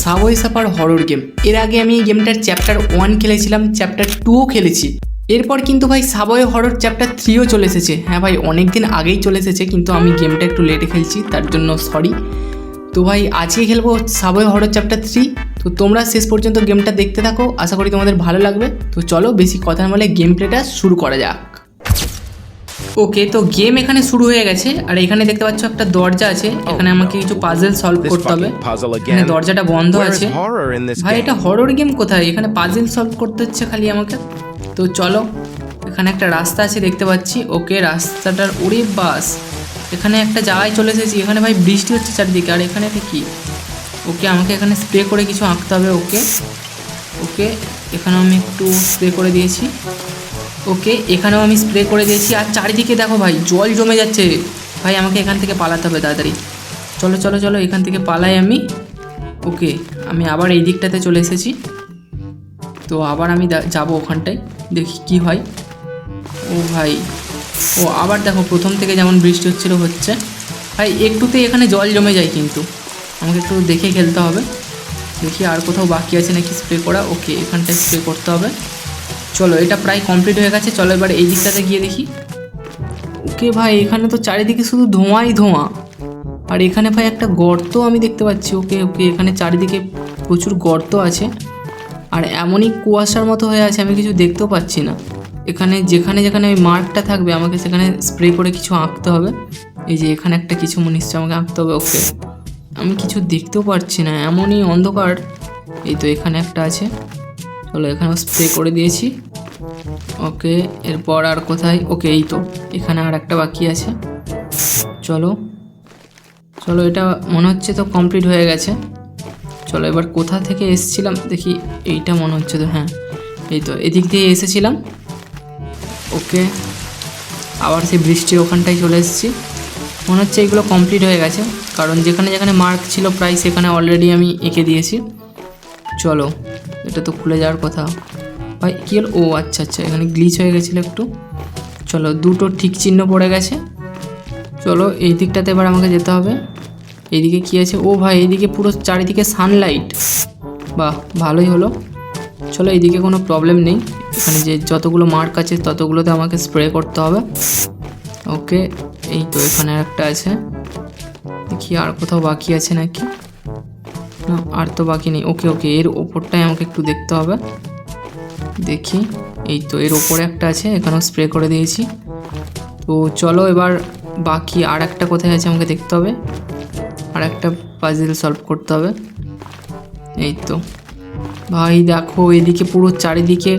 Subway suffer horror game এর আগে আমি এই গেমটার চ্যাপ্টার ওয়ান খেলেছিলাম চ্যাপ্টার টুও খেলেছি। এরপর কিন্তু ভাই সাবওয়ে হরর চ্যাপ্টার থ্রিও চলে এসেছে। হ্যাঁ ভাই অনেক দিন আগেই চলে এসেছে, কিন্তু আমি গেমটা একটু লেটে খেলছি, তার জন্য সরি তো ভাই, আজকে খেলব সাবওয়ে হরর চ্যাপ্টার থ্রি তো তোমরা শেষ পর্যন্ত গেমটা দেখতে থাকো, আশা করি তোমাদের ভালো লাগবে। তো চলো, বেশি কথা না বলে গেম প্লেটা শুরু করা যাক। ওকে তো গেম এখানে শুরু হয়ে গেছে। আর এখানে দেখতে পাচ্ছ একটা দরজা আছে। এখানে আমাকে কিছু পাজেল সলভ করতে হবে। এখানে দরজাটা বন্ধ আছে। ভাই এটা হরর গেম কোথায়? এখানে পাজেল সলভ করতে হচ্ছে খালি আমাকে। তো চলো এখানে একটা রাস্তা আছে দেখতে পাচ্ছি। ওকে রাস্তাটার ওরে বাস। এখানে একটা জায়গায় চলে এসেছি। এখানে ভাই বৃষ্টি হচ্ছে চারদিকে। আর এখানে কি? ওকে আমাকে এখানে স্প্রে করে কিছু আঁকতে হবে ওকে। ওকে এখানে আমি একটু স্প্রে করে দিয়েছি। ওকে, এখানেও আমি স্প্রে করে দিয়েছি। আর চারিদিকে দেখো ভাই, জল জমে যাচ্ছে। ভাই, আমাকে এখান থেকে পালাতে হবে তাড়াতাড়ি। চলো চলো চলো, এখান থেকে পালাই আমি। ওকে, আমি আবার এই দিকটাতে চলে এসেছি। তো আবার আমি যাব ওখানটায়, দেখি কি হয়। ও ভাই, ও আবার দেখো, প্রথম থেকে যেমন বৃষ্টি হচ্ছিল, হচ্ছে। ভাই, একটুতে এখানে জল জমে যায় কিন্তু। আমাকে একটু দেখে খেলতে হবে। দেখি আর কোথাও বাকি আছে নাকি স্প্রে করা। ওকে, এখানটায় স্প্রে করতে হবে। চলো, এটা প্রায় কমপ্লিট হয়ে গেছে, চলো এবার এই দিকটাতে গিয়ে দেখি। ওকে ভাই, এখানে তো চারিদিকে শুধু ধোঁয়াই ধোঁয়া। আর এখানে ভাই একটা গর্ত আমি দেখতে পাচ্ছি, ওকে ওকে, এখানে চারিদিকে প্রচুর গর্ত আছে। আর এমনই কুয়াশার মতো হয়ে আছে, আমি কিছু দেখতেও পাচ্ছি না। এখানে যেখানে যেখানে ওই মার্কটা থাকবে, আমাকে সেখানে স্প্রে করে কিছু আঁকতে হবে। এই যে এখানে একটা কিছু নিশ্চয় আমাকে আঁকতে হবে, ওকে। আমি কিছু দেখতেও পারছি না, এমনই অন্ধকার। এই তো এখানে একটা আছে। চলো এখানেও স্প্রে করে দিয়েছি। ওকে এরপর আর কোথায়? ওকে এই তো, এখানে আর একটা বাকি আছে। চলো চলো, এটা মনে হচ্ছে তো কমপ্লিট হয়ে গেছে। চলো, এবার কোথা থেকে এসেছিলাম? দেখি, এইটা মনে হচ্ছে তো হ্যাঁ। এই তো, এদিক দিয়ে এসেছিলাম। ওকে আবার সেই বৃষ্টির ওখানটায় চলে এসেছি। মনে হচ্ছে এগুলো কমপ্লিট হয়ে গেছে। কারণ যেখানে যেখানে মার্ক ছিল প্রায় সেখানে অলরেডি আমি এঁকে দিয়েছি। চলো এটা তো খুলে যাওয়ার কথা। ভাই, কী হলো? ও আচ্ছা আচ্ছা এখানে গ্লিচ হয়ে গেছিল একটু। চলো, দুটো ঠিক চিহ্ন পড়ে গেছে। চলো, এই দিকটাতে এবার আমাকে যেতে হবে। এইদিকে কী আছে? ও ভাই, এইদিকে পুরো চারিদিকে সানলাইট বাহ, ভালোই হলো। চলো, এইদিকে কোনো প্রবলেম নেই। এখানে যে যতগুলো মার্ক আছে, ততগুলোতে আমাকে স্প্রে করতে হবে। ওকে এই তো এখানে একটা আছে। দেখি আর কোথাও বাকি আছে নাকি। আর তো বাকি নেই। ওকে ওকে, এর ওপরটাই আমাকে একটু দেখতে হবে। দেখি, এই তো, এর ওপরে একটা আছে, এখানেও স্প্রে করে দিয়েছি। তো চলো, এবার বাকি আর একটা কোথায় আছে আমাকে দেখতে হবে। আর একটা পাজেল সলভ করতে হবে। এই তো। ভাই, দেখো, এদিকে পুরো চারিদিকে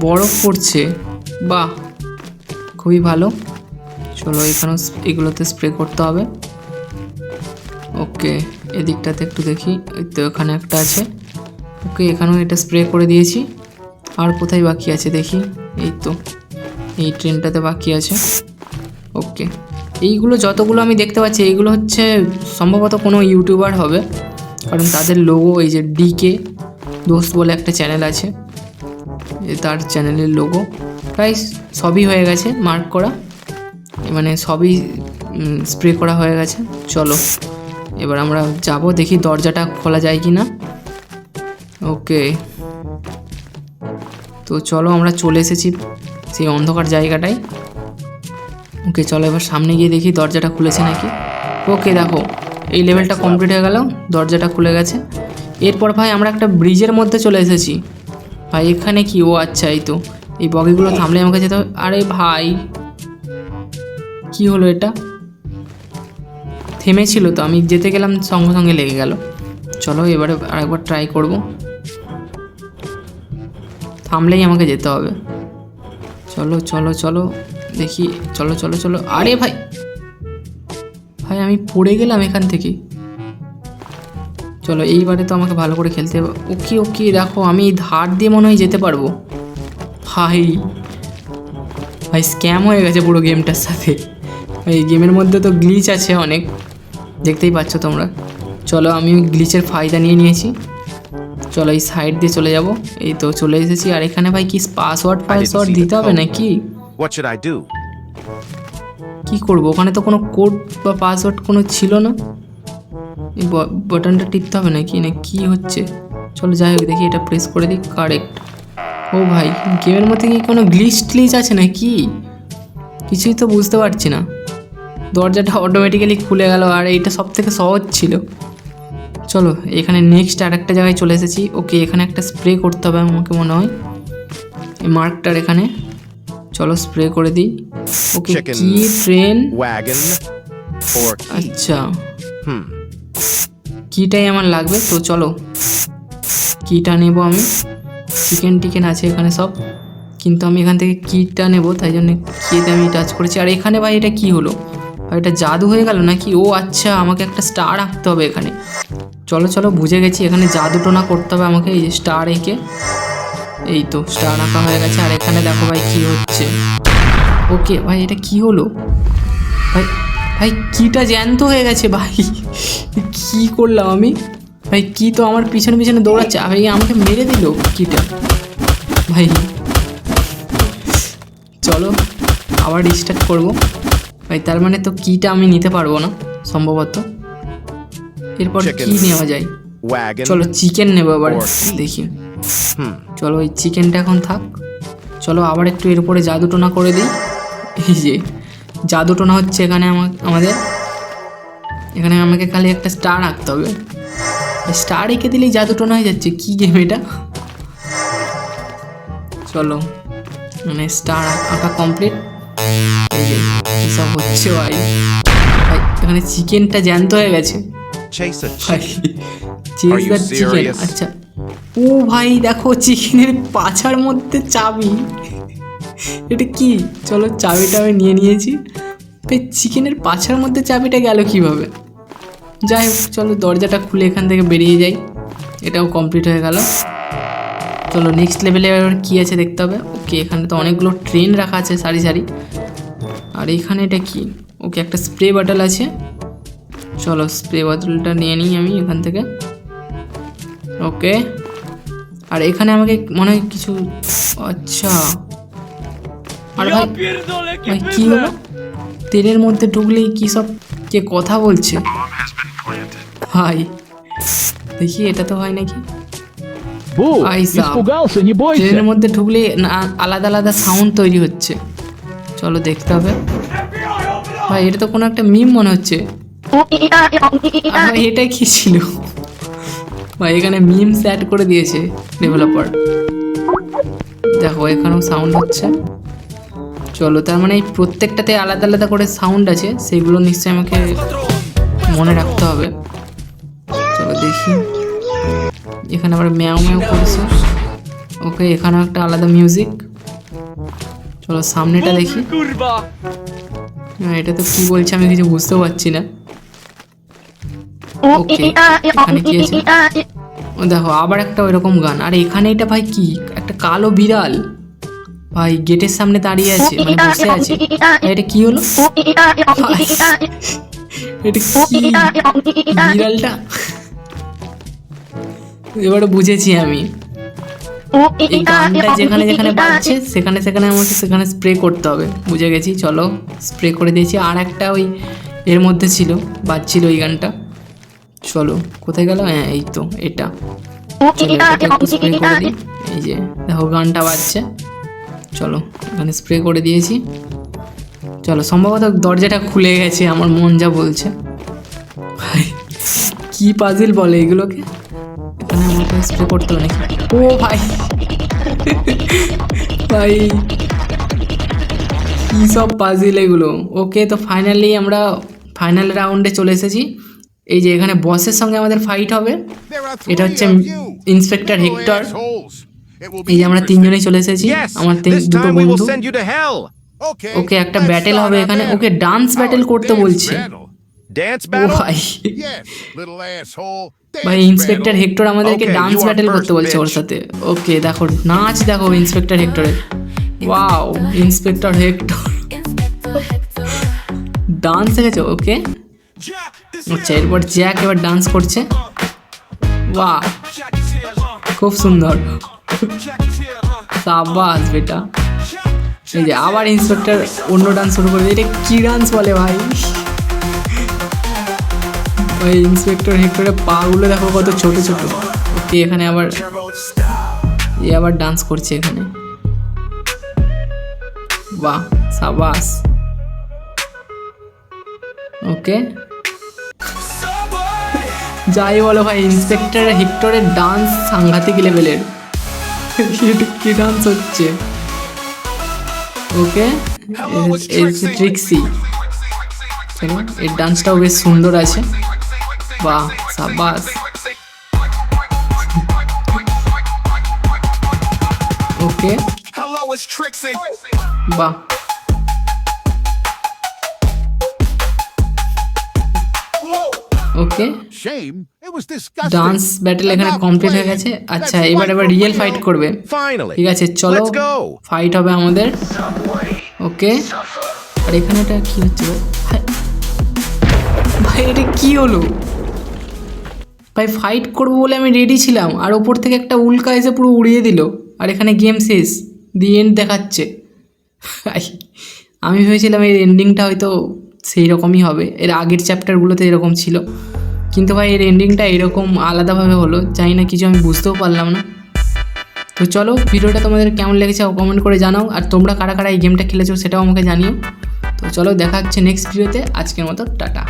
বরফ পড়ছে। বাহ, খুবই ভালো। চলো, এখানেও এগুলোতে স্প্রে করতে হবে। ওকে। এদিকটাতে একটু দেখি তো এখানে একটা আছে। ওকে, এখানেও এটা স্প্রে করে দিয়েছি। আর কোথায় বাকি আছে দেখি? এই তো, এই ট্রেনটাতে বাকি আছে। ওকে, এইগুলো যতগুলো আমি দেখতে পাচ্ছি, এইগুলো হচ্ছে সম্ভবত কোনো ইউটিউবার হবে। কারণ তাদের লোগো এই যে ডিকে দোস্ত বলে একটা চ্যানেল আছে। তার চ্যানেলের লোগো প্রায় সবই হয়ে গেছে মার্ক করা। মানে সবই স্প্রে করা হয়ে গেছে। চলো এবার আমরা যাব, দেখি দরজাটা খোলা যায় কি না ওকে। তো চলো আমরা চলে এসেছি সেই অন্ধকার জায়গাটায়। ওকে, চলো এবার সামনে গিয়ে দেখি দরজাটা খুলেছে নাকি। ওকে, দেখো, এই লেভেলটা কমপ্লিট হয়ে গেল, দরজাটা খুলে গেছে। এরপর ভাই আমরা একটা ব্রিজের মধ্যে চলে এসেছি। ভাই, এখানে কি? ও আচ্ছা এই তো। এই বগিগুলো থামলে আমাকে যেতে হবে। আরে ভাই, কি হলো এটা? থেমেছিল তো, আমি যেতে গেলাম সঙ্গে সঙ্গে লেগে গেল। চলো এবারে আরেকবার ট্রাই করব। থামলেই আমাকে যেতে হবে। চলো চলো চলো, দেখি, চলো চলো চলো, আরে ভাই! ভাই, আমি পড়ে গেলাম এখান থেকে। চলো, এইবারে তো আমাকে ভালো করে খেলতে হবে। ওকে ওকে, দেখো, আমি ধার দিয়ে মনে হয় যেতে পারব। ভাই ভাই স্ক্যাম হয়ে গেছে পুরো গেমটার সাথে। এই গেমের মধ্যে তো গ্লিচ আছে অনেক। দেখতেই পাচ্ছ তোমরা। চলো আমি গ্লিচের ফায়দা নিয়ে নিয়েছি। চলো এই সাইড দিয়ে চলে যাব। এই তো চলে এসেছি। আর এখানে ভাই কি পাসওয়ার্ড পাসওয়ার্ড দিতে হবে. নাকি? কি করব? ওখানে তো কোনো কোড বা পাসওয়ার্ড কোনো ছিল না। এই বাটনটা টিপতে হবে নাকি? না কি হচ্ছে? চলো যাই হোক দেখি এটা প্রেস করে দিই। কারেক্ট ও ভাই গেমের মধ্যে কি কোনো গ্লিচ ট্লিচ আছে না কি কিছুই তো বুঝতে পারছি না। দরজাটা অটোমেটিক্যালি খুলে গেল আর এইটা সব থেকে সহজ ছিল। চলো এখানে নেক্সট আর একটা জায়গায় চলে এসেছি। ওকে এখানে একটা স্প্রে করতে হবে আমাকে মনে হয়। এই মার্কটার এখানে। চলো স্প্রে করে দিই। ওকে কি ট্রেন আচ্ছা. কিটাই আমার লাগবে তো চলো। কিটা নেব আমি। চিকেন টিকেন আছে এখানে সব। কিন্তু আমি এখান থেকে কিটা নেব তাই জন্য কিতে আমি টাচ করেছি। আর এখানে ভাই এটা কি হলো? এটা জাদু হয়ে গেল নাকি? ও আচ্ছা আমাকে একটা স্টার আঁকতে হবে এখানে। চলো চলো, বুঝে গেছি, এখানে জাদু টোনা করতে হবে আমাকে, এই যে স্টার এঁকে। এই তো স্টার আঁকা হয়ে গেছে, আর এখানে দেখো ভাই কি হচ্ছে। ওকে, ভাই, এটা কি হলো? ভাই ভাই, কিটা জ্যান্ত হয়ে গেছে, ভাই। কি করলাম আমি? ভাই, কি তো আমার পিছনে পিছনে দৌড়াচ্ছে। ভাই আমাকে মেরে দিল কিটা। ভাই, চলো, আবার রিস্টার্ট করব। ভাই তার মানে তো কিটা আমি নিতে পারব না সম্ভবত। এরপর. কি নেওয়া যায়? চলো চিকেন নেব key. দেখি। Hmm. চলো ওই চিকেনটা এখন থাক। চলো আবার একটু এর উপরে জাদু টোনা করে দিই। এই যে জাদু টোনা হচ্ছে এখানে আমা- আমাদের। এখানে আমাকে খালি একটা স্টার আঁকতে হবে। স্টার এঁকে দিলেই জাদু টোনা হয়ে যাচ্ছে কি গেম এটা? চলো মানে স্টার আঁকা কমপ্লিট সব হচ্ছে ভাই। এখানে চিকেনটা জ্যান্ত হয়ে গেছে। চিকেন আচ্ছা। ও ভাই দেখো চিকেনের পাছার মধ্যে চাবি। এটা কি? চলো চাবিটা আমি নিয়ে নিয়েছি। ভাই চিকেনের পাছার মধ্যে চাবিটা গেল কীভাবে? যাই হোক চলো দরজাটা খুলে এখান থেকে বেরিয়ে যাই। এটাও কমপ্লিট হয়ে গেল। চলো নেক্সট লেভেলে এবার কী আছে দেখতে হবে। ওকে এখানে তো অনেকগুলো ট্রেন রাখা আছে সারি সারি। আর এখানে এটা কি? ওকে একটা স্প্রে বটল আছে। চলো স্প্রে বোতলটা নিয়ে নিই আমি এখান থেকে। ওকে আর এখানে আমাকে মনে হয় কিছু আচ্ছা। আর ভাই ভাই কি হলো? তেলের মধ্যে ঢুকলেই কি সব কে কথা বলছে? ভাই দেখি এটা তো হয় নাকি? Бу, Ай, сам. испугался, не ট্রেনের бойся. মধ্যে ঢুকলে না আলাদা আলাদা সাউন্ড তৈরি হচ্ছে চলো দেখতে হবে ভাই এটা তো কোনো একটা মিম মনে হচ্ছে আর ভাই এটা কি ছিল ভাই এখানে মিমস অ্যাড করে দিয়েছে ডেভেলপার দেখো এখানেও সাউন্ড হচ্ছে চলো তার মানে এই প্রত্যেকটাতে আলাদা আলাদা করে সাউন্ড আছে সেগুলো নিশ্চয়ই আমাকে মনে রাখতে হবে চলো দেখি এখানে আবার ম্যাও ম্যাও করছে। ওকে এখানেও একটা আলাদা মিউজিক চলো সামনেটা দেখি। হ্যাঁ এটা তো কি বলছে আমি কিছু বুঝতেও পারছি না। ওকে এখানে কি আছে? ও দেখো আবার একটা ওইরকম গান। আর এখানে এটা ভাই কি? একটা কালো বিড়াল। ভাই গেটের সামনে দাঁড়িয়ে আছে মানে বসে আছে। এটা কি হলো? এটা কি বিড়ালটা? এবারে বুঝেছি আমি। এই গানটা যেখানে যেখানে বাজছে সেখানে সেখানে আমাকে সেখানে স্প্রে করতে হবে। বুঝে গেছি চলো স্প্রে করে দিয়েছি। আর একটা ওই এর মধ্যে ছিল বাজছিল ওই গানটা। চলো কোথায় গেল? হ্যাঁ এই তো এটা। এই যে দেখো গানটা বাজছে। চলো এখানে স্প্রে করে দিয়েছি। চলো সম্ভবত দরজাটা খুলে গেছে আমার মন যা বলছে। ভাই কি পাজিল বলে এগুলোকে? আমাকে স্প্রে করতে হবে ও ভাই ভাই কি সব পাজিল এগুলো ওকে তো ফাইনালি আমরা ফাইনাল রাউন্ডে চলে এসেছি এই যে এখানে বসের সঙ্গে আমাদের ফাইট হবে এটা হচ্ছে ইন্সপেক্টর হেক্টর এই যে আমরা তিনজনেই চলে এসেছি আমার দুটো বন্ধু. ওকে একটা ব্যাটেল হবে এখানে ওকে ডান্স ব্যাটেল করতে বলছে ও ভাই. ভাই ইন্সপেক্টর হেক্টর আমাদেরকে ডান্স ব্যাটেল করতে বলছে ওর সাথে। ওকে দেখো নাচ দেখো ইন্সপেক্টর হেক্টরের ওয়াও ইন্সপেক্টর হেক্টর ডান্স দেখেছ? ওকে আচ্ছা এরপর জ্যাক এবার ডান্স করছে। বাহ খুব সুন্দর। সাবাস বেটা। এই যে আবার ইন্সপেক্টর অন্য ডান্স শুরু করে এটা কি ডান্স বলে ভাই? ওই ইন্সপেক্টর হেক্টরের পাগুলো দেখো কত ছোট ছোট। ওকে, এখানে আবার এ আবার ডান্স করছে এখানে। বাহ, সাবাস। ওকে। যাই বলো ভাই, ইন্সপেক্টর হেক্টরের ডান্স সাংঘাতিক লেভেলের কি ডান্স হচ্ছে? ওকে ট্রিক্সি এর ডান্সটাও বেশ সুন্দর আছে। বাহ সাবাস ওকে. বাহ ওকে. ডান্স ব্যাটেল এখানে কমপ্লিট হয়ে. গেছে আচ্ছা এবার এবার রিয়েল. ফাইট করবে Finally. ঠিক আছে চলো. ফাইট হবে আমাদের ওকে আর এখানে এটা কি হচ্ছে ভাই। ভাই এটা কি হলো ভাই ফাইট করব বলে আমি রেডি ছিলাম, আর ওপর থেকে একটা উল্কা এসে পুরো উড়িয়ে দিল, আর এখানে গেম শেষ দি এন্ড দেখাচ্ছে। আমি ভেবেছিলাম এর এন্ডিংটা হয়তো সেই রকমই হবে, এর আগের চ্যাপ্টারগুলোতে এরকম ছিল। কিন্তু ভাই, এর এন্ডিংটা এরকম আলাদাভাবে হলো, জানি না, কিছু আমি বুঝতেও পারলাম না। তো চলো ভিডিওটা তোমাদের কেমন লেগেছে কমেন্ট করে জানাও, আর তোমরা কারা কারা এই গেমটা খেলেছো সেটাও আমাকে জানিও। তো চলো, দেখা হচ্ছে নেক্সট ভিডিওতে আজকের মতো, টাটা।